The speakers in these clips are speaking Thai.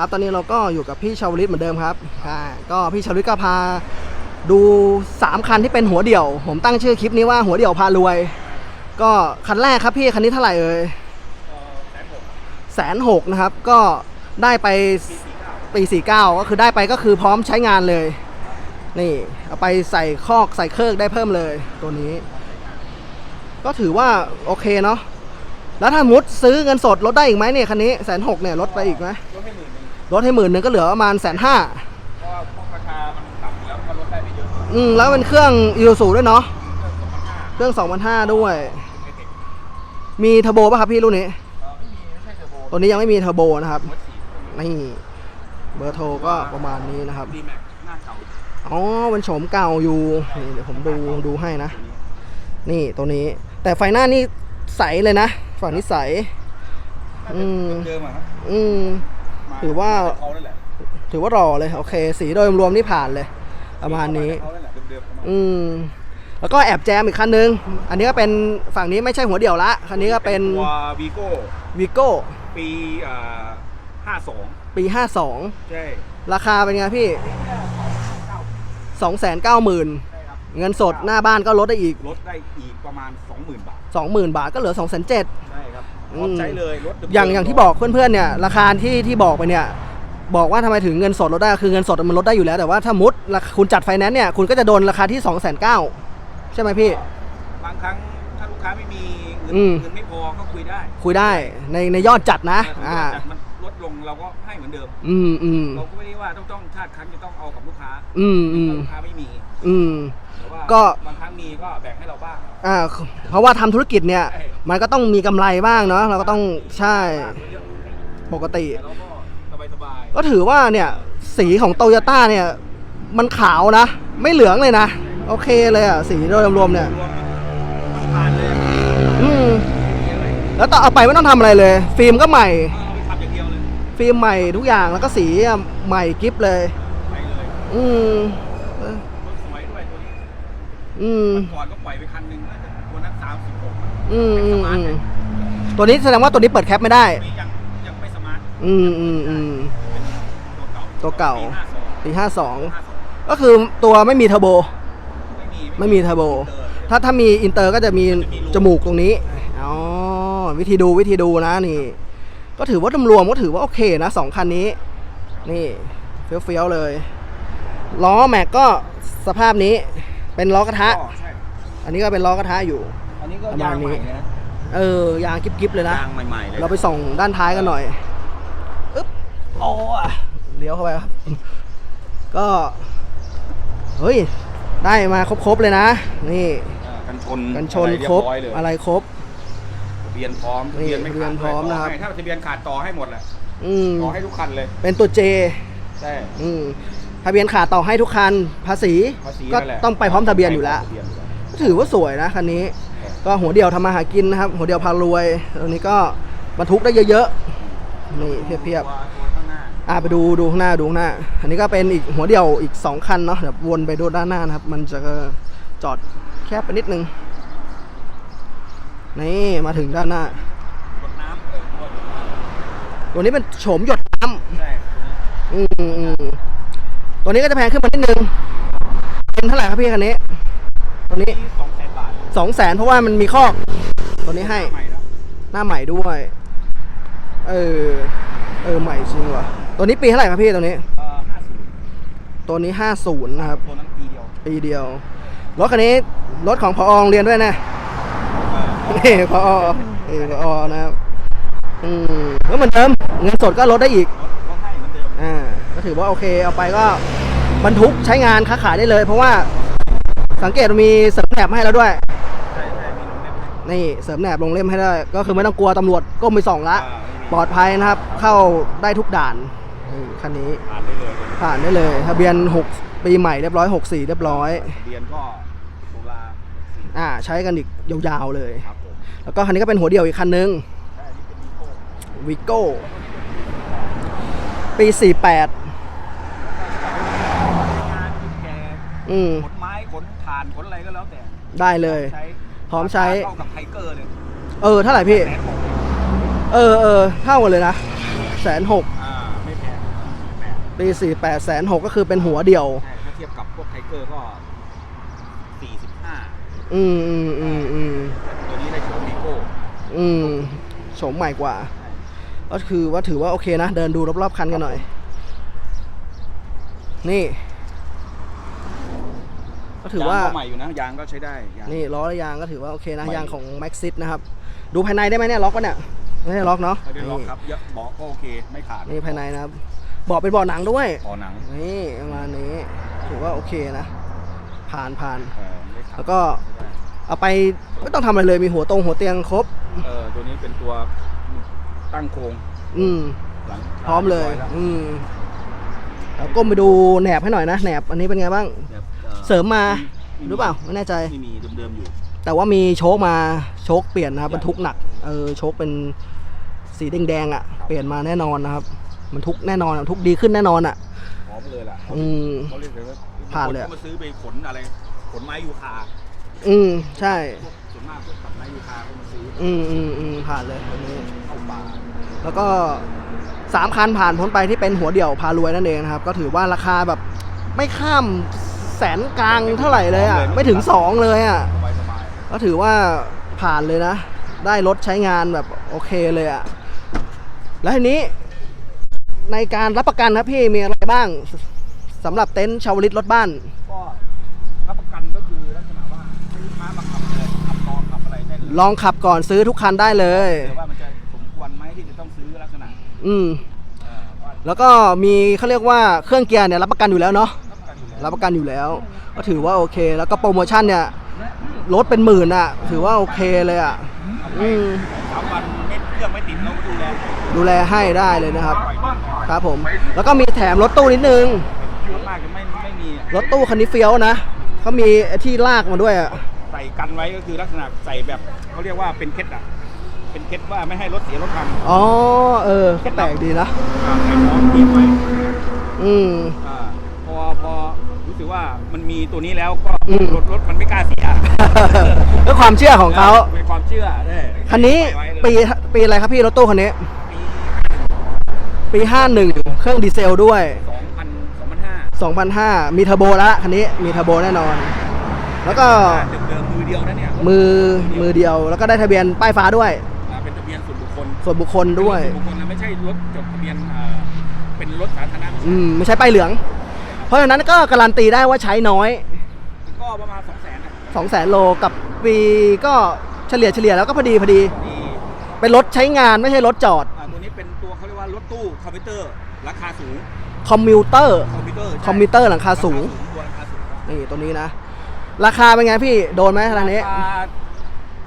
ครับตอนนี้เราก็อยู่กับพี่ชาวลิตเหมือนเดิมครับอ่าก็พี่ชาวลิตก็พาดู 3 คันที่เป็นหัวเดี่ยว ผมตั้งชื่อคลิปนี้ว่าหัวเดี่ยวพารวย ก็คันแรกครับพี่คันนี้เท่าไหร่เอ่ยแสนหกนะครับก็ได้ไปปีสี่เก้าก็คือได้ไปก็คือพร้อมใช้งานเลย นี่เอาไปใส่คอกใส่เครื่องได้เพิ่มเลยตัวนี้ ก็ถือว่าโอเคเนาะแล้วถ้ามุดซื้อเงินสดลดได้อีกไหมเนี่ยคันนี้แสนหกเนี่ยลดไปอีกไหมลดให้หมื่นหนึ่ง ลดให้หมื่นหนึ่งก็เหลือประมาณแสนห้าเพราะว่าพวกราคามันต่ำอยู่แล้วก็ลดได้ไม่เยอะอืมแล้วเป็นเครื่องอีซูซูด้วยเนาะเครื่อง2,500ด้วยมีเทอร์โบป่ะครับพี่รุ่นนี้ เออไม่มีไม่ใช่เทอร์โบตัวนี้ยังไม่มีเทอร์โบนะครับหัวฉีดนี่เบอร์โทรก็ประมาณนี้นะครับดีแม็กหน้าเก่าอ๋อเป็นโฉมเก่าอยู่นี่เดี๋ยวผมดูดูให้นะนี่ตัวนี้ แต่ไฟหน้านี่ใสเลยนะ ฝั่งนี้ใส อืม เดิมๆอะครับอืมม ถือว่าเขานั่นแหละถือว่ารอเลยโอเค สีโดยรวมนี่ผ่านเลย ประมาณนี้ เขานั่นแหละเดิมๆประมาณอืม แล้วก็แอบแจมอีกคันนึง อันนี้ก็เป็นฝั่งนี้ไม่ใช่หัวเดี่ยวละ คันนี้ก็เป็นตัววีโก้วิโก้ปีอ่าห้าสองปี52ใช่ราคาเป็นไงพี่ 290,000ใช่ครับเงินสดหน้าบ้านก็ลดได้อีก ลดได้อีกประมาณ 20,000 บาท 20,000 บาทก็เหลือ 2,700 ใช่ครับ พร้อมใช้เลยรถเดิมๆอย่างอย่างที่บอกเพื่อนๆเนี่ยราคาที่ที่บอกไปเนี่ยบอกว่าทำไมถึงเงินสดลดได้คือเงินสดมันลดได้อยู่แล้วแต่ว่าถ้ามุดราคาคุณจัดไฟแนนซ์เนี่ยคุณก็จะโดนราคาที่2 9 0 0 0ใช่ไหมพี่ บางครั้งถ้าลูกค้าไม่มีเงินอืมเงินไม่พอก็คุยได้ คุยได้ในในยอดจัดนะแต่อ่าถ้ามันลดลงเราก็ให้เหมือนเดิม อืมอืมเราก็ไม่ได้ว่าต้องต้องชาติครั้งจะต้องเอากับลูกค้าอืมอืมถ้าลูกค้าไม่มี อืม แต่ว่าก็ บางครั้งมีก็แบ่งให้เราบ้างอ่าเพราะว่าทำธุรกิจเนี่ย มันก็ต้องมีกำไรบ้างเนาะเราก็ต้องใช่บ้างเยอะปกติ แต่เราก็สบายสบายก็ถือว่าเนี่ย สีของโตโยต้าเนี่ย มันขาวนะ ไม่เหลืองเลยนะ โอเคเลยอะ สีโดยรวมๆเนี่ย รวมมันผ่านเลยอืมมีอะไรแล้วต่อเอาไปไม่ต้องทำอะไรเลย ฟิล์มก็ใหม่ เอาไปทำอย่างเดียวเลยฟิล์มใหม่ทุกอย่างแล้วก็สีอะใหม่กิฟเลย ไปเลยอืมเออ รถสวยด้วยตัวนี้ อืมก่อนก็ปล่อยไปคันหนึ่งน่าจะตัวนั้นสามสิบหกอืมอืมอืมตัวนี้แสดงว่าตัวนี้เปิดแคปไม่ได้นี่ยังยังไม่สมาร์ทอืมอืมอืมเป็นตัวเก่าตัวเก่าปีห้าสองปีห้าสองห้าสองก็คือตัวไม่มีเทอร์โบ ไม่มีไม่มีเทอร์โบเออถ้าถ้ามีอินเตอร์ก็จะมีจมูกตรงนี้อ๋อวิธีดูวิธีดูนะนี่ ก็ถือว่ารวมๆก็ถือว่าโอเคนะสองคันนี้ นี่เฟี้ยวๆเลยล้อแม็กก็สภาพนี้ เป็นล้อกระทะก็ใช่อันนี้ก็เป็นล้อกระทะอยู่ อันนี้ก็ประมาณยางนี้ ใหม่เลยนะเออยางกิ๊บๆเลยนะ ยางใหม่ๆเลยเราไปส่องด้านท้ายกันหน่อยอึ๊บโอ้ยเลี้ยวเข้าไปครับ ก็ เฮ้ย ได้มาครบๆเลยนะ นี่ อ่ากันชนกันชนอะไเยครบอยเลย อะไรครบ ทะเบียนพร้อมนี่ไม่ทะเบียนขาดพร้อมด้วยนะครับต่ให้ถ้าทะเบียนขาดต่อให้หมดแหละอืม ต่อให้ทุกคันเลยเป็นตัวเจ ใช่อืม ทะเบียนขาดต่อให้ทุกคันภาษีภาษีก็นั่นแหละต้องไปพร้อมทะเบียนอยู่แล้วทะเบียนอยู่แล้วก็ถือว่าสวยนะคันนี้ ก็หัวเดียวทำมาหากินนะครับ หัวเดียวพารวยตัวนี้ก็บรรทุกได้เยอะๆนี่เพียบตัวตัวข้างหน้าๆอ่าไปดูดูข้างหน้าดูข้างหน้า อันนี้ก็เป็นอีกหัวเดียวอีก 2 คันเนาะเดี๋ยววนไปดูด้านหน้านะครับ มันจะจอดแคบไปนิดนึง นี่มาถึงด้านหน้ารถน้ำเออตัวรถน้ตัวนี้เป็นโฉมหยดน้ำำใช่ตัวนี้อืมอืม ตัวนี้ก็จะแพงขึ้นมานิดนึง เป็นเท่าไหร่ครับพี่คันนี้ ตัวนี้สองแสนบาทสองแสนเพราะว่ามันมีคอก ตัวนี้ให้ ใหม่แล้วหน้าใหม่ด้วย เออ เออใหม่จริงว่ะตัวนี้ปีเท่าไหร่ครับพี่ตัวนี้ เอ่อห้าสิบตัวนี้ห้าศูนย์นะครับ ตัวนั้นปีเดียวปีเดียว รถคันนี้รถของพอโรงเรียนด้วยนะ เออนี่พอเออพอนะครับ อืมก็เหมือนเดิม เงินสดก็ลดได้อีก รถ ก็ถือว่าโอเคเอาไปก็บรรทุกใช้งานค้าขายได้เลย เพราะว่าสังเกตมันมีเสริมแหนบให้แล้วด้วย ใช่ใช่มีลงเล่มให้นี่เสริมแหนบลงเล่มให้ได้ก็คือไม่ต้องกลัวตำรวจก้มไปส่องละอ่าไม่มีปลอดภัยนะครับ เข้าได้ทุกด่านนี่คันนี้ผ่านได้เลยผ่านได้เลยทะเบียน 6 ปีใหม่เรียบร้อย 64 เรียบร้อยทะเบียนก็ตุลาสี่อ่าใช้กันอีกยาวๆเลย ครับผมแล้วก็คันนี้ก็เป็นหัวเดี่ยวอีกคันนึงใช่อันนี้เป็นวีโก้วิโก้ปี 48 งานกินแก อืมขนไม้ขนถ่านขนอะไรก็แล้วแต่ได้เลย ใช้พร้อมใช้เข้ากับไทเกอร์เลยเออเท่าไหร่พี่ แสนหกเออเออเท่ากันเลยนะแสนหกอ่าไม่แพงปี48แสนหกก็คือเป็นหัวเดี่ยว ใช่ถ้าเทียบกับพวกไทเกอร์ก็สี่สิบห้าอืมอืมอืมอืมตัวนี้ได้โชว์วีโก้อืมโฉมใหม่กว่าก็คือว่าถือว่าโอเคนะ เดินดูรอบๆคันกันหน่อย นี่ ก็ถือว่า ยงก็ใหม่อยู่นะยางก็ใช้ได้ยาง นี่ล้อและยางก็ถือว่าโอเคนะใหม่ ยางของ Maxis นะครับ ดูภายในได้ไหมเนี่ยล็อกปะเนี่ยไม่ได้ล็อกเนาะไม่ได้ล็อกนี่ครับเยอะเบาะก็โอเคไม่ขาดนี่ภายในนะครับเบาะเป็นเบาะหนังด้วยพอหนังนี่ประมาณนี้ถือว่าโอเคนะ ผ่านผ่าน เออไม่ขาดแล้วก็เอาไปไม่ต้องทำอะไรเลยมีหัวตรงหัวเตียงครบ เออตัวนี้เป็นตัวตั้งโครงอืม หลังพร้อมเลยรีบร้แวอืมแล้วก้มไปดูแหนบให้หน่อยนะแหนบอันนี้เป็นไงบ้างแบบอ่อ เสริมมามีหรือเปล่าไม่แน่ใจ ไม่มีเดิมๆอยู่ แต่ว่ามีโชคมาโชคเปลี่ยนนะครับบรรทุกหนักเออโชคเป็นสีแดงๆอะ เปลี่ยนมาแน่นอนนะครับบรรทุกแน่นอนอะบรรทุกดีขึ้นแน่นอนอะพร้อมเลยล่ะอืม เขาเรียกเลยว่าผ่านเลยอะคก็มาซื้อไปขนอะไรขนไม้ยูคาอืมใช่ พวกส่วนมากพวกตัดไม้ยูคาก็มาซื้ออืมอืมอืมผ่านเลยอันนี้ เข้าป่าแล้วก็สามคันผ่านพ้นไปที่เป็นหัวเดี่ยวพารวยนั่นเองนะครับ ก็ถือว่าราคาแบบไม่ข้าม แสนกลางเท่าไหร่เลยอะ ไม่ถึงสองเลยอะสบายสบายก็ถือว่าผ่านเลยนะ ได้รถใช้งานแบบโอเคเลยอะ่ะ แล้วทีนี้ ในการรับประกันนะพี่มีอะไรบ้างสสำหรับเต็นท์ชาวลิตรถบ้าน ก็รับประกันก็คือลักษณะว่าให้ลูกค้ามาขับเลยขับนอนขับอะไรได้เลยลองขับก่อนซื้อทุกคันได้เลย หรือว่ามันจะสมควรไหมที่จะต้องซื้อลักษณะอืม เอ่อว่าแล้วก็มีเขาเรียกว่าเครื่องเกียร์เนี่ยรับประกันอยู่แล้วเนาะ รับประกันอยู่แล้วรับประกันอยู่แล้ว ก็ถือว่าโอเค แล้วก็โปรโมชั่นเนี่ยลดเป็นหมื่นอะ่ะ ถือว่าโอเคเลยอะ่ะอืมสามวันเม็ดเครื่องไม่ติดเราก็ดูแลดูแลให้ได้เลยนะครับปล่อยก่อนครับผม แล้วก็มีแถมรถตู้นิดนึงส่วนมากจะไม่ไม่มีอะรถตู้คันนี้เฟี้ยวนะเขามีไอ้ที่ลากมาด้วยอะ ใส่กันไว้ก็คือลักษณะใส่แบบเขาเรียกว่าเป็นเคสอะเป็นเคสว่าไม่ให้รถเสียรถพังอ๋อ เออก็แปลกดีนะ อ่าใส่ของทีมไว้อืม อ่าพอพอ รู้สึกว่ามันมีตัวนี้แล้วก็อืม รถรถมันไม่กล้าเสียก็ความเชื่อของเขาเป็นความเชื่อได้คันนี้ใส่ไว้เลยปีปีอะไรครับพี่รถตู้คันนี้ปีปี 51 เครื่องดีเซลด้วย สองพันสองพันห้า2005 มีเทอร์โบแล้วคันนี้มีเทอร์โบแน่นอน แล้วก็เดิมเดิมๆมือเดียวนะเนี่ยมือมือเดียวแล้วก็ได้ทะเบียนป้ายฟ้าด้วย อ่าเป็นทะเบียนส่วนบุคคลส่วนบุคคลด้วย เป็นรถส่วนบุคคลนะไม่ใช่รถจดทะเบียนอ่าเป็นรถสาธารณะอืมไม่ใช่ป้ายเหลือง เพราะฉะนั้นก็การันตีได้ว่าใช้น้อยก็ประมาณสองแสนนะ2 0 0 0 0 0โลกับปีก็เฉลี่ยเฉลี่ยแล้วก็พอดีพอดี นี่เป็นรถใช้งานไม่ใช่รถจอด อ่าตัวนี้เป็นตัวเขาเรียกว่ารถตู้คอมพิวเตอร์ ราคาสูงคอมมิวเตอร์ คอมพิวเตอร์คอมพิวเตอร์หลังคาสูง ตัวราคาสูงนี่ตัวนี้นะ ราคาเป็นไงพี่โดนไหมทางนี้ราคา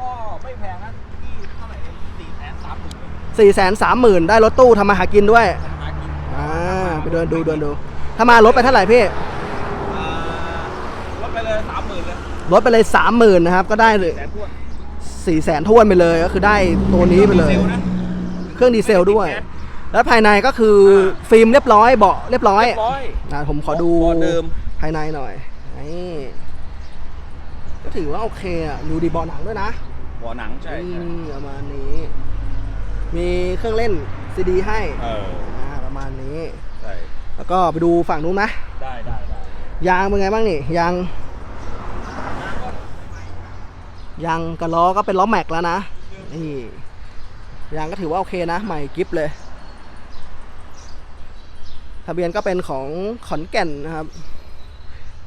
ก็ไม่แพงนะที่เท่าไหร่สี่แสนสามหมื่นสี่แสนสามหมื่นได้รถตู้ทำมาหากินด้วย ทำหากินอ่าไปเดินดูเดินดู ถ้ามารถไปเท่าไหร่พี่อ่าลดไปเลยสามหมื่นเลยรถไปเลยสามหมื่นนะครับ ก็ได้เลยแสนทวนสี่แสนทวนไปเลยก็คือได้ตัวนี้ไปเลยดีซนะเครื่องดีเซลด้วย แล้วภายในก็คือฟิล์มเรียบร้อยเบาะเรียบร้อยเรียบร้อย นะผมขอดูเบาะเดิม ภายในหน่อยนี่ก็ถือว่าโอเคอะดูดีเบอหนังด้วยนะบ่อหนังใช่อืใช่มประมาณนี้ มีเครื่องเล่นซีดีให้เออ อ่าประมาณนี้ ใช่ แล้วก็ไปดูฝั่งนู้นนะได้ได้ได้ยางเป็นไงบ้างนี่ยางยางกับล้อก็เป็นล้อแม็กแล้วนะนี่ยางก็ถือว่าโอเคนะ ใหม่กิฟเลย ทะเบียนก็เป็นของขอนแก่นนะครับ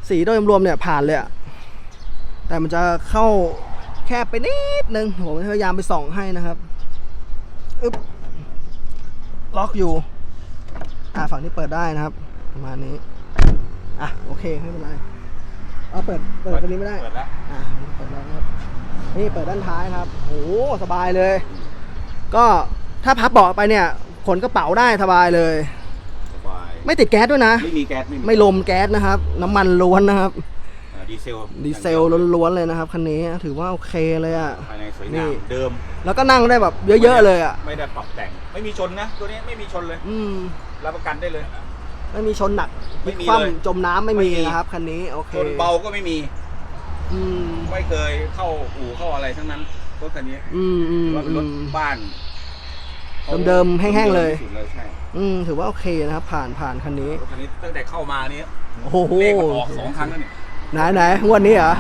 สีโดยรวมๆเนี่ยผ่านเลยอะแต่มันจะเข้าแคบไปนิดนึงผมพยายามไปส่องให้นะครับ อึ๊บล็อกอยู่ อ่าฝั่งนี้เปิดได้นะครับ ประมาณนี้ อะโอเคไม่เป็นไรเอาเปิดเปิดตรงนี้ไม่ได้ เปิดแล้วอะเปิดแล้วครับ นี่เปิดด้านท้ายครับ โอ้โหสบายเลย ก็ถ้าพับเบาะไปเนี่ยขนกระเป๋าได้สบายเลย สบาย ไม่ติดแก๊สด้วยนะ ไม่มีแก๊สไม่ลมแก๊สนะครับ น้ำมันล้วนนะครับอ่า ดีเซลดีเซลล้วนๆเลยนะครับคันนี้ถือว่าโอเคเลยอะภายในสวยนี่งามเดิม แล้วก็นั่งได้แบบเยอะๆเลยอะไม่ได้ปรับแต่งไม่มีชนนะตัวนี้ไม่มีชนเลย อืมรับประกันได้เลยไม่มีชนหนักไม่มีคว่เลยำจมน้ำไม่มีไม่มีนะครับคันนี้โอเคชนเบาก็ไม่มี อืมไม่เคยเข้าอู่เข้าอะไรทั้งนั้นรถคันนี้ อืมอืมว่าเป็นรถอืมบ้านพอเดิมๆแห้งๆเลยสุดเลยใช่อืมถือว่าโอเคนะครับ ผ่านผ่านคันนี้รถคันนี้ตั้งแต่เข้ามานี่โอ้โหเลขมันออกสองครั้งแล้วเนี่ย ไหนไหนงวดนี้เหรอ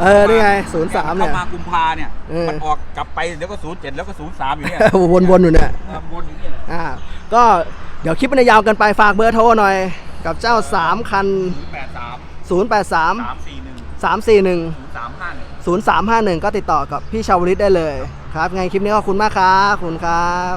เออนี่ไง03เนี่ยเข้ามากุมภาเนี่ยเออมันออกกลับไปเดี๋ยวก็ศูนย์เจ็ดแล้วก็ศูนย์สามอยู่เนี่ย วนๆอยู่เนี่ย วนอยู่เนี่ยแหละอ่า ก็เดี๋ยวคลิปมันจะยาวเกันไปฝากเบอร์โทรหน่อย กับเจ้า 3 คันศูนย์แปดสาม083สามสี่หนึ่ง341ศูนย์สามห้าหนึ่ง 0351 ก็ติดต่อกับพี่ชาวลิตได้เลย ครับไงคลิปนี้ก็ขอบคุณมากครับ ขอบคุณครับ